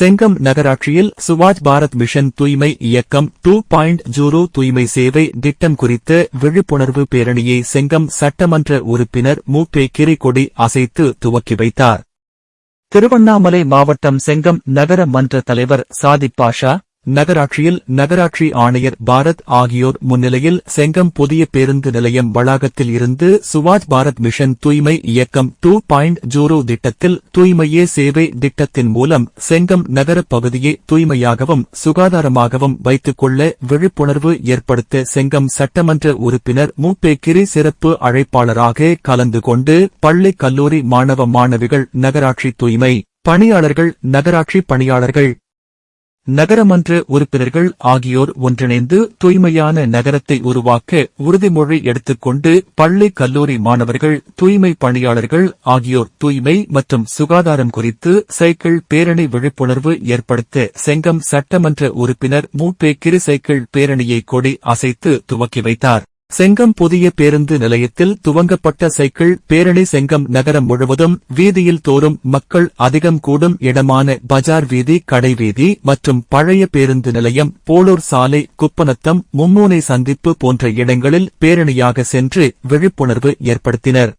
செங்கம் நகராட்சியில் சுவாஜ் பாரத் மிஷன் தூய்மை இயக்கம் டூ பாயிண்ட் ஜூரோ தூய்மை சேவை திட்டம் குறித்த விழிப்புணர்வு பேரணியை செங்கம் சட்டமன்ற உறுப்பினர் மு. பே. கிரிகொடி அசைத்து துவக்கி வைத்தார். திருவண்ணாமலை மாவட்டம் செங்கம் நகர மன்ற தலைவர் சாதிக் பாஷா நகராட்சியில் நகராட்சி ஆணையர் பாரத் ஆகியோர் முன்னிலையில் செங்கம் புதிய பேருந்து நிலையம் வளாகத்தில் இருந்து சுவாஜ் பாரத் மிஷன் தூய்மை இயக்கம் டூ பாயிண்ட் ஜூரோ திட்டத்தில் தூய்மையே சேவை திட்டத்தின் மூலம் செங்கம் நகரப் பகுதியை தூய்மையாகவும் சுகாதாரமாகவும் வைத்துக் கொள்ள விழிப்புணர்வு ஏற்படுத்த செங்கம் சட்டமன்ற உறுப்பினர் மூப்பேக்கிரி கிரி சிறப்பு அழைப்பாளராக கலந்து கொண்டு பள்ளி கல்லூரி மாணவ மாணவிகள் நகராட்சி தூய்மை பணியாளர்கள் நகராட்சி பணியாளர்கள் நகரமன்ற உறுப்பினர்கள் ஆகியோர் ஒன்றிணைந்து தூய்மையான நகரத்தை உருவாக்க உறுதிமொழி எடுத்துக்கொண்டு பள்ளி கல்லூரி மாணவர்கள் தூய்மை பணியாளர்கள் ஆகியோர் தூய்மை மற்றும் சுகாதாரம் குறித்து சைக்கிள் பேரணி விழிப்புணர்வு ஏற்படுத்த செங்கம் சட்டமன்ற உறுப்பினர் மு. கிரு சைக்கிள் பேரணியை கொடி அசைத்து துவக்கி வைத்தார். செங்கம் புதிய பேருந்து நிலையத்தில் துவங்கப்பட்ட சைக்கிள் பேரணி செங்கம் நகரம் முழுவதும் வீதியில் தோறும் மக்கள் அதிகம் கூடும் இடமான பஜார் வீதி கடை வீதி மற்றும் பழைய பேருந்து நிலையம் போலூர் சாலை குப்பநத்தம் மும்மூனை சந்திப்பு போன்ற இடங்களில் பேரணியாக சென்று விழிப்புணர்வு ஏற்படுத்தினர்.